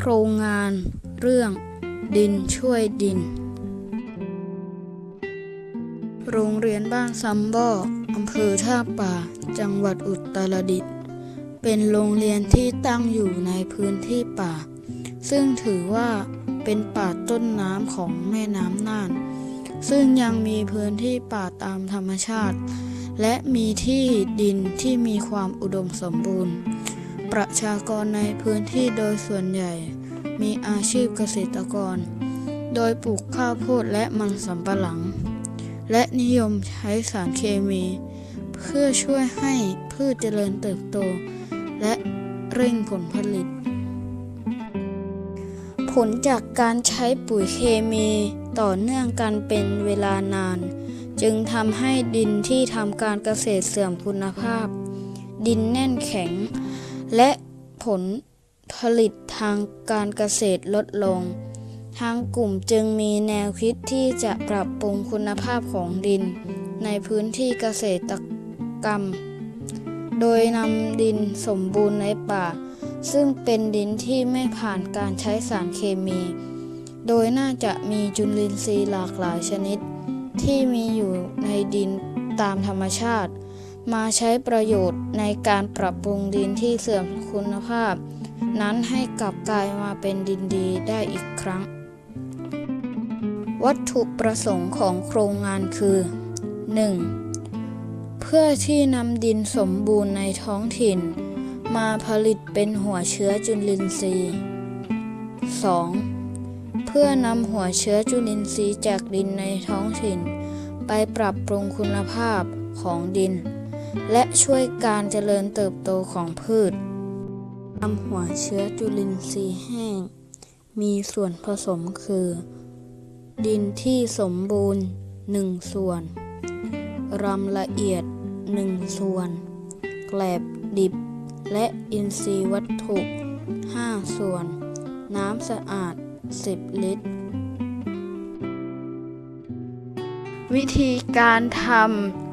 โครงงานเรื่องดินช่วยดิน โรงเรียนบ้านซัมบ่ออำเภอท่าป่า จังหวัดอุตรดิตถ์เป็นโรงเรียนที่ตั้งอยู่ในพื้นที่ป่า ซึ่งถือว่าเป็นป่าต้นน้ำของแม่น้ำน่าน ซึ่งยังมีพื้นที่ป่าตามธรรมชาติ และมีที่ดินที่มีความอุดมสมบูรณ์ ประชากรในพื้นที่โดยส่วนใหญ่ มีอาชีพเกษตรกร โดยปลูกข้าวโพดและมันสำปะหลัง และนิยมใช้สารเคมี เพื่อช่วยให้พืชเจริญเติบโต และเร่งผลผลิต ผลจากการใช้ปุ๋ยเคมีต่อเนื่องกันเป็นเวลานาน จึงทำให้ดินที่ทำการเกษตรเสื่อมคุณภาพ ดินแน่นแข็ง และผล ผลิตทางการเกษตรลดลง ทางกลุ่มจึงมีแนวคิดที่จะปรับปรุงคุณภาพของดิน ในพื้นที่เกษตรกรรม โดยนำดินสมบูรณ์ในป่า ซึ่งเป็นดินที่ไม่ผ่านการใช้สารเคมี โดยน่าจะมีจุลินทรีย์หลากหลายชนิด ที่มีอยู่ในดินตามธรรมชาติ มาใช้ประโยชน์ในการปรับปรุงดินที่เสื่อมคุณภาพ นั้นให้กลับกลายมาเป็นดินดีได้อีกครั้ง วัตถุประสงค์ของโครงงานคือ 1. เพื่อที่นำดินสมบูรณ์ในท้องถิ่น มาผลิตเป็นหัวเชื้อจุลินทรีย์ 2. เพื่อนำหัวเชื้อจุลินทรีย์จากดินในท้องถิ่น ไปปรับปรุงคุณภาพของดิน และช่วยการเจริญเติบโตของพืช นำหัวเชื้อจุลินทรีย์แห้ง มีส่วนผสมคือ ดินที่สมบูรณ์ 1 ส่วน รำละเอียด 1 ส่วน แกลบดิบ และอินทรีย์วัตถุ 5 ส่วน น้ำสะอาด 10 ลิตร วิธีการท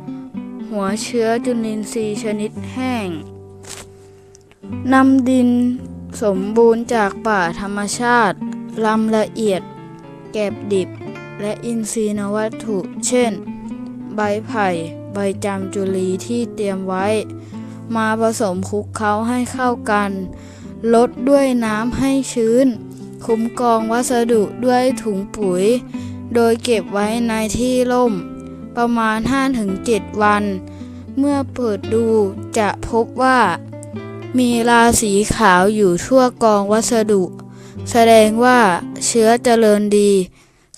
ำหัวเชื้อจุลินทรีย์ชนิดแห้ง นำดินสมบูรณ์จากป่าธรรมชาติลำละเอียด แกบดิบ และอินทรีย์วัตถุ เช่น ใบไผ่ ใบจามจุลีที่เตรียมไว้ มาผสมคลุกเคล้าให้เข้ากัน ลดด้วยน้ำให้ชื้น คุ้มกองวัสดุด้วยถุงปุ๋ย โดยเก็บไว้ในที่ร่ม ประมาณ 5-7 วัน เมื่อเปิดดูจะพบว่า มีราสีขาวอยู่ทั่วกองวัสดุ แสดงว่าเชื้อเจริญดี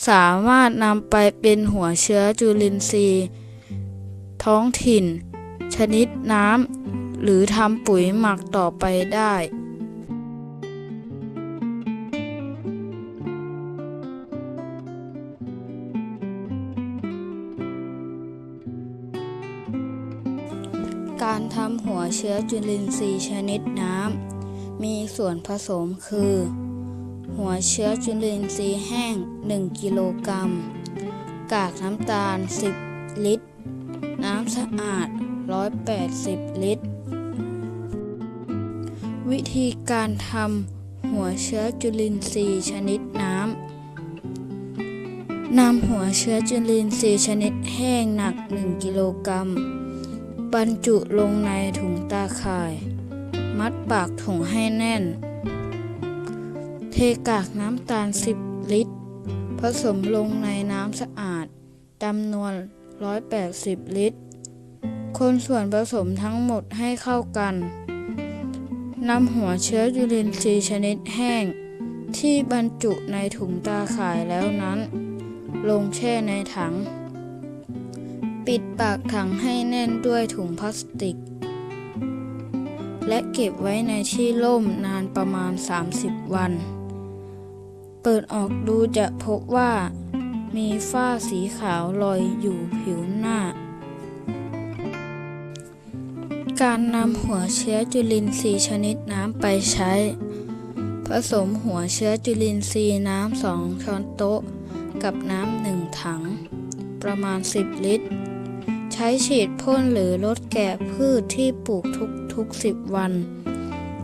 สามารถนำไปเป็นหัวเชื้อจุลินทรีย์ ท้องถิ่น ชนิดน้ำหรือทำปุ๋ยหมักต่อไปได้ การทำหัวเชื้อจุลินทรีย์ชนิดน้ำ มีส่วนผสมคือ หัวเชื้อจุลินทรีย์แห้ง 1 กิโลกรัม กากน้ำตาล 10 ลิตร น้ำสะอาด 180 ลิตร วิธีการทำหัวเชื้อจุลินทรีย์ชนิดน้ำนำหัวเชื้อจุลินทรีย์ชนิดแห้งหนัก 1 กิโลกรัม บรรจุลงในถุงตาข่าย มัดปากถุงให้แน่น เทกากน้ำตาล 10 ลิตร ผสมลงในน้ำสะอาดจำนวน 180 ลิตร คนส่วนผสมทั้งหมดให้เข้ากันนำหัวเชื้อจุลินทรีย์ชนิดแห้ง ที่บรรจุในถุงตาข่ายแล้วนั้น ลงแช่ในถัง ปิดปากถังให้แน่นด้วยถุงพลาสติก และเก็บไว้ในที่ร่มนานประมาณ 30 วัน เปิดออกดูจะพบว่า มีฝ้าสีขาวลอยอยู่ผิวหน้า การนำหัวเชื้อจุลินทรีย์ชนิดน้ำไปใช้ ผสมหัวเชื้อจุลินทรีย์น้ำสองช้อนโต๊ะ กับน้ำหนึ่งถังประมาณ 10 ลิตร ใช้ฉีดพ่นหรือลดแก่พืชที่ปลูกทุกทุกๆ10วัน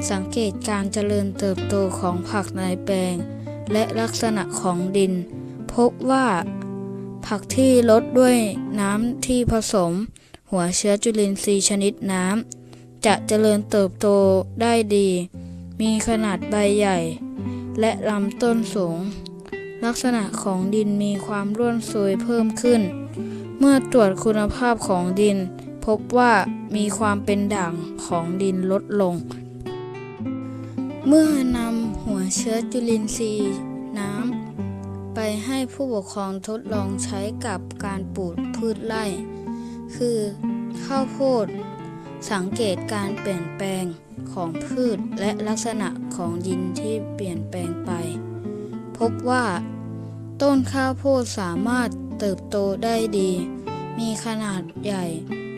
สังเกตการเจริญเติบโตของผักในแปลง และลักษณะของดิน พบว่าผักที่ลดด้วยน้ำที่ผสม หัวเชื้อจุลินทรีย์ชนิดน้ำจะเจริญเติบโตได้ดี มีขนาดใบใหญ่ และลำต้นสูง ลักษณะของดินมีความร่วนซุยเพิ่มขึ้น เมื่อตรวจคุณภาพของดิน พบว่ามีความเป็นด่างของดินลดลง เมื่อนำหัวเชื้อจุลินทรีย์น้ำไปให้ผู้ปกครองทดลองใช้กับการปลูกพืชไร่ คือข้าวโพด สังเกตการเปลี่ยนแปลงของพืชและลักษณะของดินที่เปลี่ยนแปลงไป พบว่า ต้นข้าวโพดสามารถ เติบโตได้ดี มีขนาดใหญ่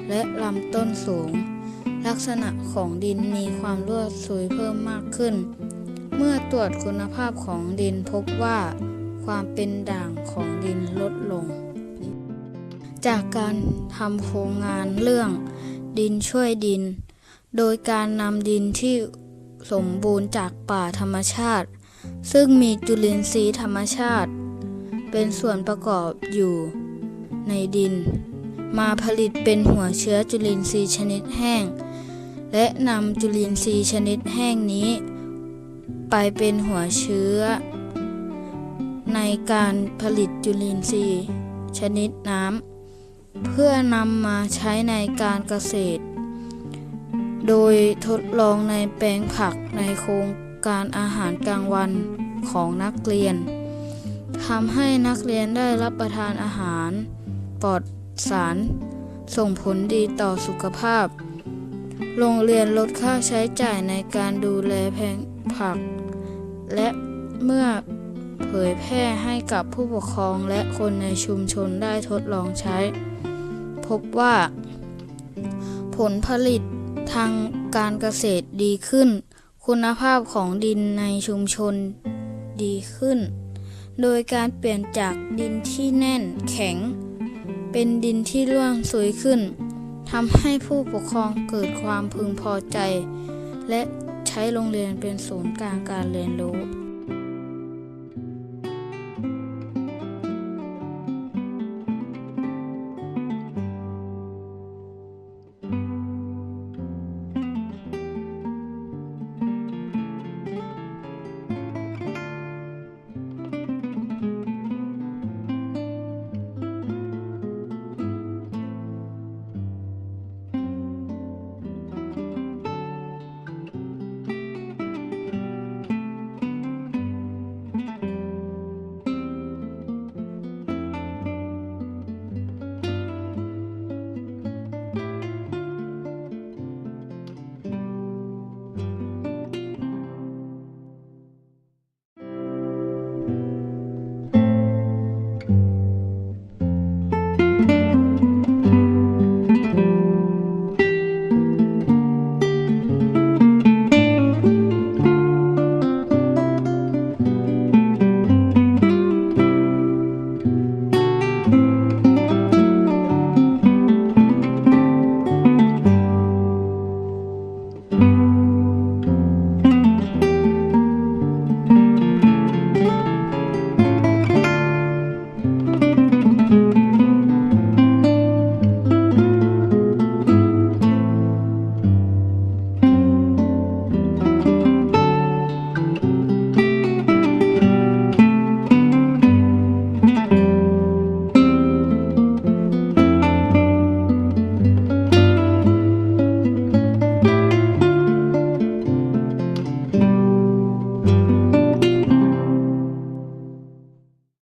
และลำต้นสูง ลักษณะของดินมีความร่วนซุยเพิ่มมากขึ้น เมื่อตรวจคุณภาพของดินพบว่า ความเป็นด่างของดินลดลง จากการทำโครงงานเรื่อง ดินช่วยดิน โดยการนำดินที่สมบูรณ์จากป่าธรรมชาติ ซึ่งมีจุลินทรีย์ธรรมชาติ เป็นส่วนประกอบอยู่ในดิน มาผลิตเป็นหัวเชื้อจุลินทรีย์ชนิดแห้ง และนำจุลินทรีย์ชนิดแห้งนี้ ไปเป็นหัวเชื้อ ในการผลิตจุลินทรีย์ชนิดน้ำเพื่อนำมาใช้ในการเกษตร โดยทดลองในแปลงผักในโครงการอาหารกลางวันของนักเรียน ทำให้นักเรียนได้รับประทานอาหาร ปลอดสาร ส่งผลดีต่อสุขภาพ โรงเรียนลดค่าใช้จ่ายในการดูแลแผงผัก และเมื่อเผยแพร่ให้กับผู้ปกครองและคนในชุมชนได้ทดลองใช้ พบว่า ผลผลิตทางการเกษตรดีขึ้น คุณภาพของดินในชุมชนดีขึ้น โดยการเปลี่ยนจากดินที่แน่นแข็ง เป็นดินที่ร่วนซุยขึ้นทำให้ผู้ปกครองเกิดความพึงพอใจ และใช้โรงเรียนเป็นศูนย์กลางการเรียนรู้